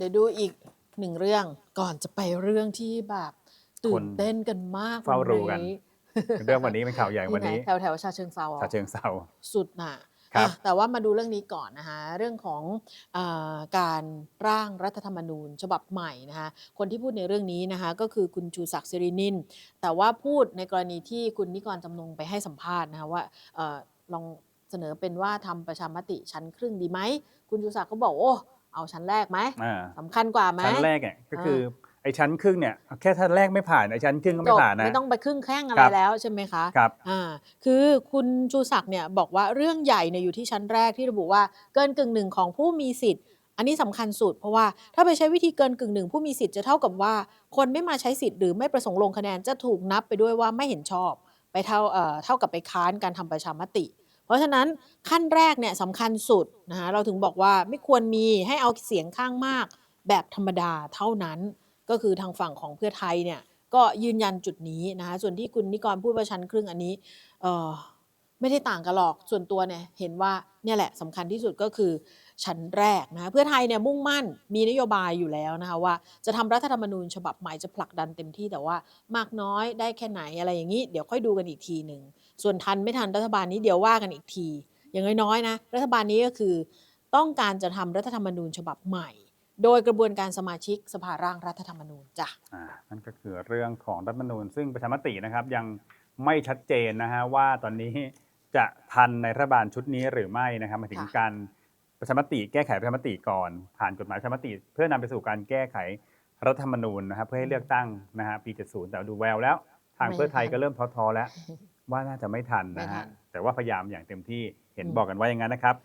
เดี๋ยวดูอีกหนึ่งเรื่องก่อนจะไปเรื่องที่แบบตื่คนนเต้นกันมากเฝ้ารู้กันวันนี้เรื่องวันนี้เป็นข่าวใหญ่วันนี้แถวแถวๆชาเชิงเซาอะชาเชิงเซาสุดน่ะครับอะแต่ว่ามาดูเรื่องนี้ก่อนนะคะเรื่องของอาการร่างรัฐธรรมนูญ ฉบับใหม่นะคะคนที่พูดในเรื่องนี้นะคะก็คือคุณชูศักดิ์สิรินิน แต่ว่าพูดในกรณีที่คุณนิกรจำนงไปให้สัมภาษณ์นะคะว่าเออลองเสนอเป็นว่าทำประชามติชั้นครึ่งดีไหม คุณชูศักดิ์ก็บอกโอ้ เอาชั้นแรกไหมอ่าสำคัญกว่าไหมชั้นแรกเนี่ยก็คือไอ้ชั้นครึ่งเนี่ยแค่ชั้นแรกไม่ผ่านไอ้ชั้นครึ่งก็ไม่จบผ่านนะไม่ต้องไปครึ่งแข้งอะไรครับแล้วใช่ไหมคะครับอ่าคือคุณชูศักดิ์เนี่ยบอกว่าเรื่องใหญ่เนี่ยอยู่ที่ชั้นแรกที่ระบุว่าเกินกึ่งหนึ่งของผู้มีสิทธิ์ อันนี้สำคัญสุดเพราะว่าถ้าไปใช้วิธีเกินกึ่งหนึ่งผู้มีสิทธิ์จะเท่ากับว่า คนไม่มาใช้สิทธิ์หรือไม่ประสงค์ลงคะแนนจะถูกนับไปด้วยว่าไม่เห็นชอบ ไปเท่าเอ่อเท่ากับไปค้านการทำประชามติ เพราะฉะนั้นขั้นแรกเนี่ยสำคัญสุดนะคะเราถึงบอกว่าไม่ควรมีให้เอาเสียงข้างมากแบบธรรมดาเท่านั้น ก็คือทางฝั่งของเพื่อไทยเนี่ยก็ยืนยันจุดนี้นะคะส่วนที่คุณนิกรพูดประชันครึ่งอันนี้เออ ไม่ได้ต่างกันหรอกส่วนตัวเนี่ยเห็นว่าเนี่ยแหละสำคัญที่สุดก็คือชั้นแรกนะเพื่อไทยเนี่ยมุ่งมั่นมีนโยบายอยู่แล้วนะคะว่าจะทำรัฐธรรมนูญฉบับใหม่จะผลักดันเต็มที่แต่ว่ามากน้อยได้แค่ไหนอะไรอย่างนี้เดี๋ยวค่อยดูกันอีกทีหนึ่งส่วนทันไม่ทันรัฐบาลนี้เดี๋ยวว่ากันอีกที อย่างน้อยๆนะรัฐบาลนี้ก็คือต้องการจะทำรัฐธรรมนูญฉบับใหม่ โดยกระบวนการสมาชิกสภาร่างรัฐธรรมนูญจ้ะอ่านั่นก็คือเรื่องของรัฐธรรมนูญ ซึ่งประชามตินะครับยังไม่ชัดเจนนะฮะว่าตอนนี้ จะทันในรัฐบาลชุดนี้หรือไม่นะครับหมายถึงค่ะการประชามติแก้ไขประชามติก่อน ผ่านกฎหมายประชามติ เพื่อนำไปสู่การแก้ไขรัฐธรรมนูญนะครับเพื่อให้เลือกตั้งนะฮะปี 70 แต่ดูแววแล้ว ทางไม่เพื่อไทยทันก็เริ่มท้อๆแล้ว ว่าน่าจะไม่ทันนะไม่ทัฮะนแต่ว่าพยายามอย่างเต็มที่เห็นอืมบอกกันว่าอย่างนั้นนะครับ